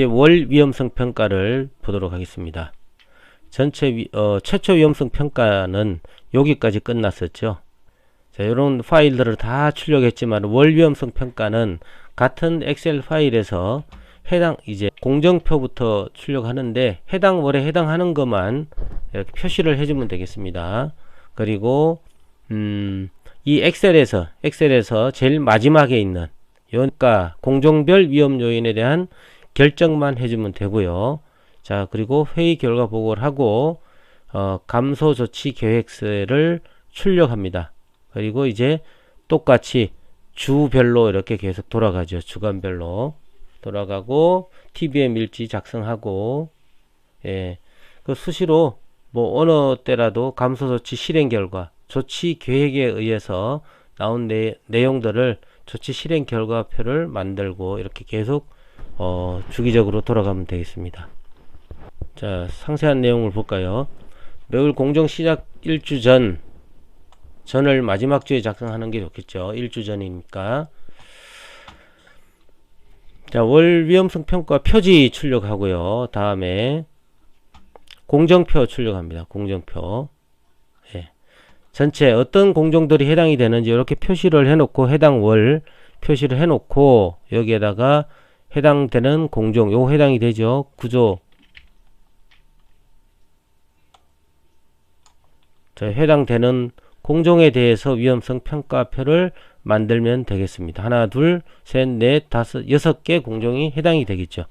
이제 월 위험성 평가를 보도록 하겠습니다. 전체 위, 어, 최초 위험성 평가는 여기까지 끝났었죠. 자, 이런 파일들을 다 출력했지만 월 위험성 평가는 같은 엑셀 파일에서 해당 이제 공정표부터 출력하는데 해당 월에 해당하는 것만 이렇게 표시를 해주면 되겠습니다. 그리고 음, 이 엑셀에서 엑셀에서 제일 마지막에 있는 연가 공정별 위험 요인에 대한 결정만 해주면 되고요. 자 그리고 회의 결과 보고를 하고 어, 감소 조치 계획서를 출력합니다. 그리고 이제 똑같이 주별로 이렇게 계속 돌아가죠. 주간별로 돌아가고 TBM 일지 작성하고 예, 그 수시로 뭐 어느 때라도 감소 조치 실행 결과 조치 계획에 의해서 나온 내, 내용들을 조치 실행 결과표를 만들고 이렇게 계속 어, 주기적으로 돌아가면 되겠습니다. 자, 상세한 내용을 볼까요? 매월 공정 시작 1주 전 전을 마지막 주에 작성하는 게 좋겠죠. 1주 전이니까. 자, 월 위험성 평가 표지 출력하고요. 다음에 공정표 출력합니다. 공정표. 예. 전체 어떤 공정들이 해당이 되는지 이렇게 표시를 해놓고 해당 월 표시를 해놓고 여기에다가 해당되는 공정 요 해당이 되죠. 구조 자, 해당되는 공정에 대해서 위험성 평가표를 만들면 되겠습니다. 하나, 둘, 셋, 넷, 다섯, 여섯 개 공정이 해당이 되겠죠.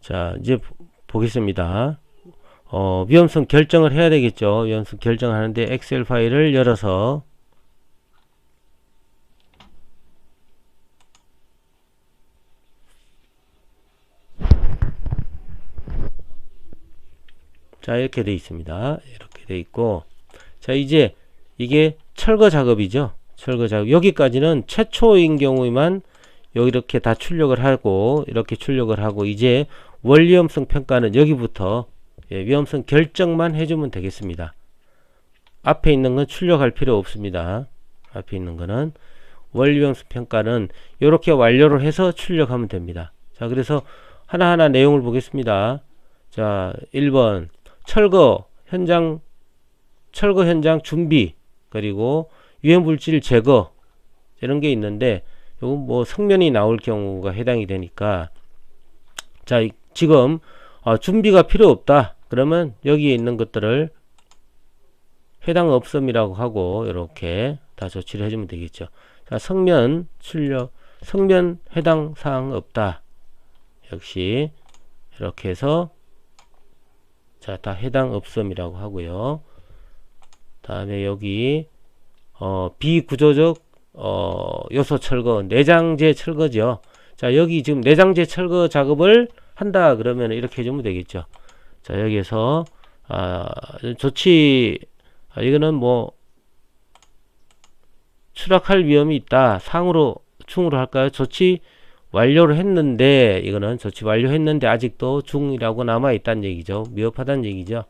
자, 이제 보겠습니다. 어, 위험성 결정을 해야 되겠죠. 위험성 결정하는데 엑셀 파일을 열어서 자 이렇게 돼 있습니다. 이렇게 돼 있고. 자 이제 이게 철거 작업이죠. 철거 작업. 여기까지는 최초인 경우에만 여기 이렇게 다 출력을 하고 이렇게 출력을 하고 이제 원위험성 평가는 여기부터 예, 위험성 결정만 해주면 되겠습니다. 앞에 있는 건 출력할 필요 없습니다. 앞에 있는 거는 원위험성 평가는 이렇게 완료를 해서 출력하면 됩니다. 자 그래서 하나하나 내용을 보겠습니다. 자 1번 철거 현장 철거 현장 준비 그리고 유해 물질 제거 이런 게 있는데 요거 뭐 성면이 나올 경우가 해당이 되니까 자 지금 어, 준비가 필요 없다. 그러면 여기에 있는 것들을 해당 없음이라고 하고 이렇게 다 조치를 해주면 되겠죠. 자 성면 출력 성면 해당 사항 없다. 역시 이렇게 해서 자, 다 해당 없음이라고 하고요. 다음에 여기 어, 비구조적 어, 요소 철거, 내장재 철거죠. 자, 여기 지금 내장재 철거 작업을 한다 그러면 이렇게 해주면 되겠죠. 자, 여기에서 아, 조치 아, 이거는 뭐 추락할 위험이 있다. 상으로 충으로 할까요? 조치 완료를 했는데 이거는 조치 완료했는데 아직도 중이라고 남아 있다는 얘기죠. 미흡하다는 얘기죠.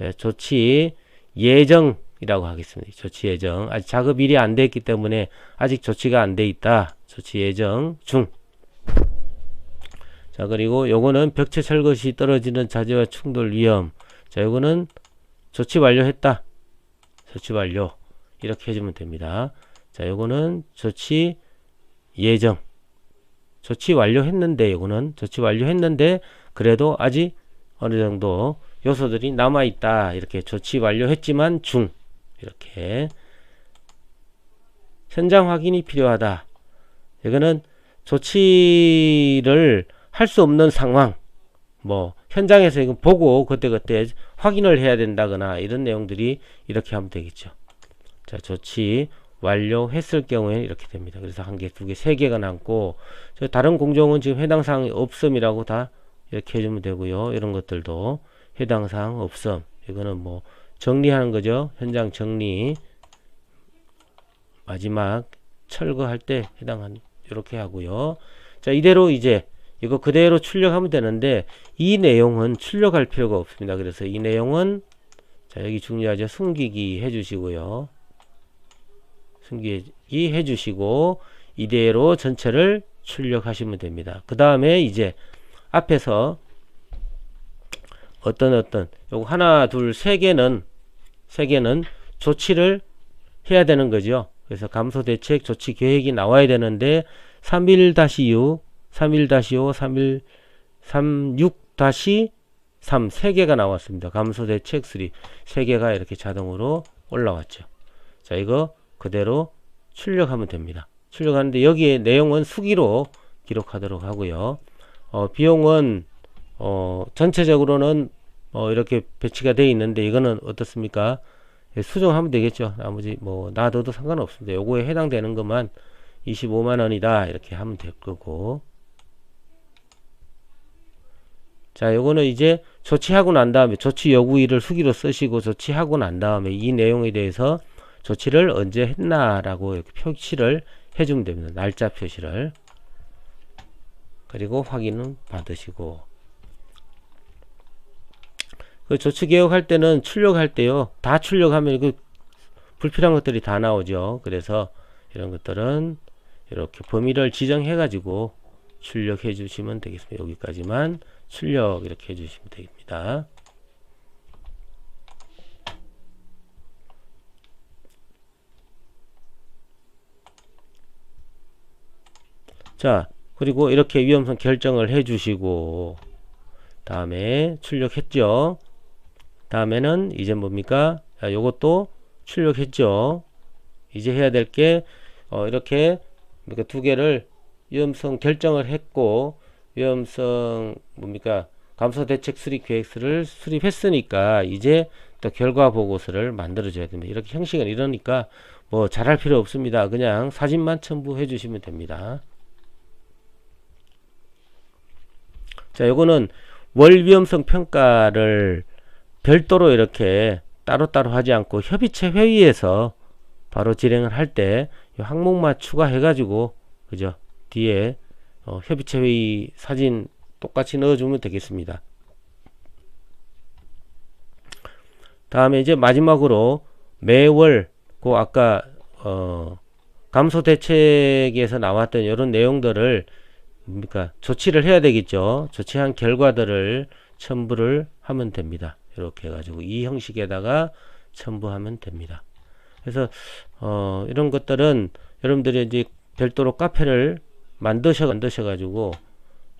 예, 조치 예정이라고 하겠습니다. 조치 예정 아직 작업일이 안 됐기 때문에 아직 조치가 안 돼 있다. 조치 예정 중. 자 그리고 요거는 벽체 철거 시 떨어지는 자재와 충돌 위험. 자 요거는 조치 완료했다. 조치 완료 이렇게 해주면 됩니다. 자 요거는 조치 예정 조치 완료했는데 이거는 조치 완료했는데 그래도 아직 어느 정도 요소들이 남아 있다. 이렇게 조치 완료했지만 중. 이렇게 현장 확인이 필요하다. 이거는 조치를 할 수 없는 상황. 뭐 현장에서 이거 보고 그때그때 확인을 해야 된다거나 이런 내용들이 이렇게 하면 되겠죠. 자 조치 완료했을 경우에 이렇게 됩니다. 그래서 한 개, 두 개, 세 개가 남고 다른 공정은 지금 해당 사항이 없음이라고 다 이렇게 해주면 되고요. 이런 것들도 해당 사항 없음. 이거는 뭐 정리하는 거죠. 현장 정리 마지막 철거할 때 해당한 이렇게 하고요. 자 이대로 이제 이거 그대로 출력하면 되는데 이 내용은 출력할 필요가 없습니다. 그래서 이 내용은 자 여기 중요하죠. 숨기기 해주시고요. 숨기기 해 주시고 이대로 전체를 출력하시면 됩니다. 그 다음에 이제 앞에서 어떤 어떤 요거 하나 둘 세 개는 세 개는 조치를 해야 되는 거죠. 그래서 감소 대책 조치 계획이 나와야 되는데 31-6, 31-5, 31 36-3 세 개가 나왔습니다. 감소 대책 3. 세 개가 이렇게 자동으로 올라왔죠. 자, 이거 그대로 출력하면 됩니다. 출력하는데 여기에 내용은 수기로 기록하도록 하고요. 어, 비용은 어, 전체적으로는 어, 이렇게 배치가 되어 있는데 이거는 어떻습니까? 예, 수정하면 되겠죠. 나머지 뭐 놔둬도 상관없습니다. 요거에 해당되는 것만 25만 원이다 이렇게 하면 될 거고 자 요거는 이제 조치하고 난 다음에 조치 요구일을 수기로 쓰시고 조치하고 난 다음에 이 내용에 대해서 조치를 언제 했나라고 이렇게 표시를 해주면 됩니다. 날짜 표시를 그리고 확인은 받으시고 그 조치 개혁할 때는 출력할 때요 다 출력하면 그 불필요한 것들이 다 나오죠. 그래서 이런 것들은 이렇게 범위를 지정해 가지고 출력해 주시면 되겠습니다. 여기까지만 출력 이렇게 해 주시면 됩니다. 자 그리고 이렇게 위험성 결정을 해 주시고 다음에 출력했죠 다음에는 이제 뭡니까 자, 요것도 출력했죠 이제 해야 될게 어, 이렇게 그러니까 두 개를 위험성 결정을 했고 위험성 뭡니까 감소 대책 수립 계획서를 수립했으니까 이제 또 결과 보고서를 만들어 줘야 됩니다. 이렇게 형식은 이러니까 뭐 잘할 필요 없습니다. 그냥 사진만 첨부해 주시면 됩니다. 자, 요거는 월 위험성 평가를 별도로 이렇게 따로따로 하지 않고 협의체 회의에서 바로 진행을 할 때 항목만 추가해 가지고 그죠 뒤에 어, 협의체 회의 사진 똑같이 넣어주면 되겠습니다. 다음에 이제 마지막으로 매월 그 아까 어, 감소 대책에서 나왔던 이런 내용들을 뭡니까 조치를 해야 되겠죠. 조치한 결과들을 첨부를 하면 됩니다. 이렇게 해가지고 이 형식에다가 첨부하면 됩니다. 그래서 어, 이런 것들은 여러분들이 이제 별도로 카페를 만드셔 만드셔 가지고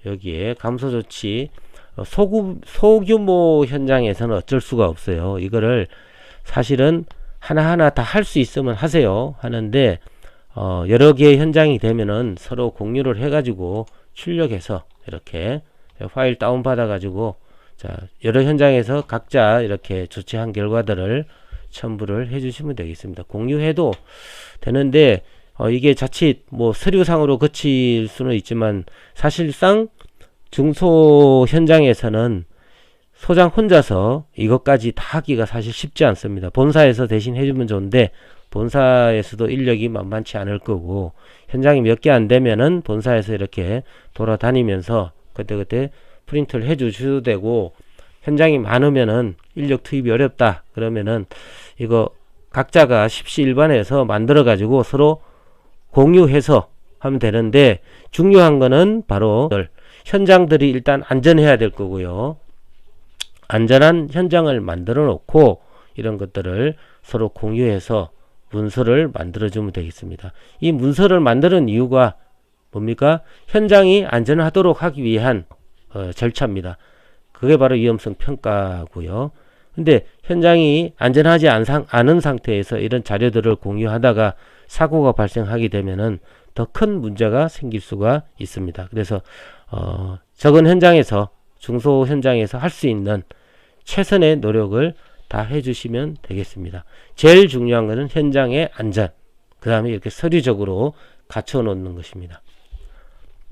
여기에 감소 조치 어, 소구, 소규모 현장에서는 어쩔 수가 없어요. 이거를 사실은 하나하나 다 할 수 있으면 하세요. 하는데 어, 여러 개의 현장이 되면은 서로 공유를 해가지고 출력해서 이렇게 파일 다운 받아 가지고 자 여러 현장에서 각자 이렇게 조치한 결과들을 첨부를 해주시면 되겠습니다. 공유해도 되는데 어, 이게 자칫 뭐 서류상으로 거칠 수는 있지만 사실상 중소 현장에서는 소장 혼자서 이것까지 다 하기가 사실 쉽지 않습니다. 본사에서 대신 해주면 좋은데 본사에서도 인력이 만만치 않을 거고 현장이 몇 개 안 되면은 본사에서 이렇게 돌아다니면서 그때그때 프린트를 해 주셔도 되고 현장이 많으면은 인력 투입이 어렵다 그러면은 이거 각자가 십시일반해서 만들어 가지고 서로 공유해서 하면 되는데 중요한 거는 바로 현장들이 일단 안전해야 될 거고요. 안전한 현장을 만들어 놓고 이런 것들을 서로 공유해서 문서를 만들어 주면 되겠습니다. 이 문서를 만드는 이유가 뭡니까? 현장이 안전하도록 하기 위한 어, 절차입니다. 그게 바로 위험성 평가고요. 근데 현장이 안전하지 않은 상태에서 이런 자료들을 공유하다가 사고가 발생하게 되면은 더 큰 문제가 생길 수가 있습니다. 그래서 어, 적은 현장에서 중소 현장에서 할 수 있는 최선의 노력을 다 해주시면 되겠습니다. 제일 중요한 것은 현장의 안전, 그 다음에 이렇게 서류적으로 갖춰 놓는 것입니다.